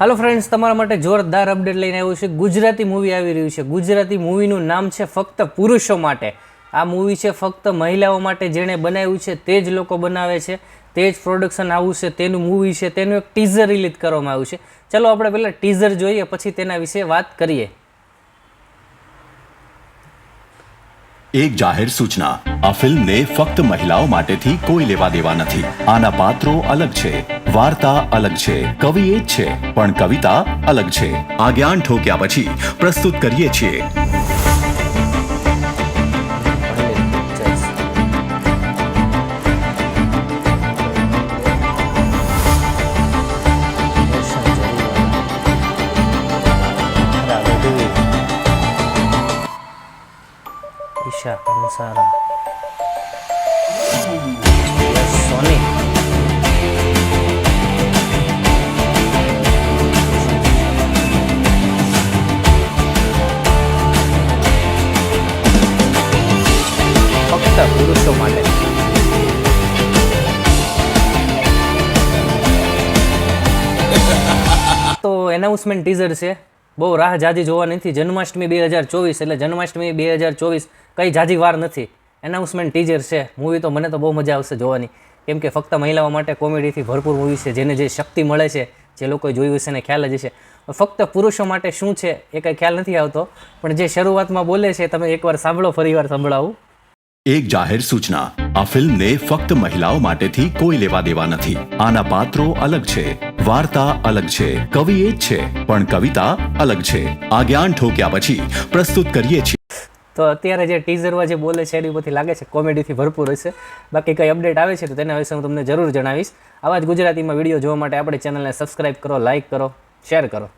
હાલો friends તમારા માટે જોરદાર અપડેટ લઈને આવ્યું છે. ગુજરાતી મૂવી આવી રહ્યું છે. ગુજરાતી મૂવીનું નામ છે ફક્ત પુરુષો માટે. આ મૂવી છે ફક્ત મહિલાઓ માટે જેણે બનાવ્યું છે તે જ લોકો બનાવે છે. તે જ પ્રોડક્શન આવું છે, તેનું મૂવી છે, તેનું એક ટીઝર રિલીઝ કરવામાં આવ્યું છે. ચલો આપણે પહેલાં ટીઝર જોઈએ, પછી તેના વિશે વાત કરીએ. એક જાહેર સૂચના. આ ફિલ્મને ફક્ત મહિલાઓ માટેથી કોઈ લેવા દેવા નથી. આના પાત્રો અલગ છે. વાર્તા અલગ છે કવિ એ જ છે, પણ કવિતા અલગ છે. આ જ્ઞાન ઠોક્યા પછી પ્રસ્તુત કરીએ છીએ. ઈશા કંસારા એનાઉન્સમેન્ટ ટીઝર છે. બહુ રાહ જાજી જોવા નથી. જન્માષ્ટમી બે હજાર ચોવીસ એટલે જન્માષ્ટમી બે હજાર ચોવીસ કંઈ જાજી વાર નથી. એનાઉન્સમેન્ટ ટીઝર છે. મૂવી તો મને તો બહુ મજા આવશે જોવાની. કેમ કે ફક્ત મહિલાઓ માટે કોમેડીથી ભરપૂર મૂવી છે. જેને જે શક્તિ મળે છે, જે લોકોએ જોયું હશે એને ખ્યાલ જ છે ફક્ત પુરુષો માટે શું છે એ કંઈ ખ્યાલ નથી આવતો. પણ જે શરૂઆતમાં બોલે છે, તમે એકવાર સાંભળો, ફરીવાર સંભળાવું. એક જાહેર સૂચના. આ ફિલ્મને ફક્ત મહિલાઓ માટેથી કોઈ લેવા દેવા નથી. આના પાત્રો અલગ છે. વાર્તા અલગ છે, કવિ એ જ છે, પણ કવિતા અલગ છે. આ જ્ઞાન ઠોક્યા પછી પ્રસ્તુત કરીએ છીએ. તો અત્યારે જે ટીઝરમાં જે બોલે છે, એની ઉપરથી લાગે છે કોમેડીથી ભરપૂર હશે. બાકી કંઈ અપડેટ આવે છે, તો તેના વિશે હું તમને જરૂર જણાવીશ. આવા જ ગુજરાતીમાં વીડિયો જોવા માટે આપણી ચેનલને સબસ્ક્રાઇબ કરો લાઇક કરો શેર કરો.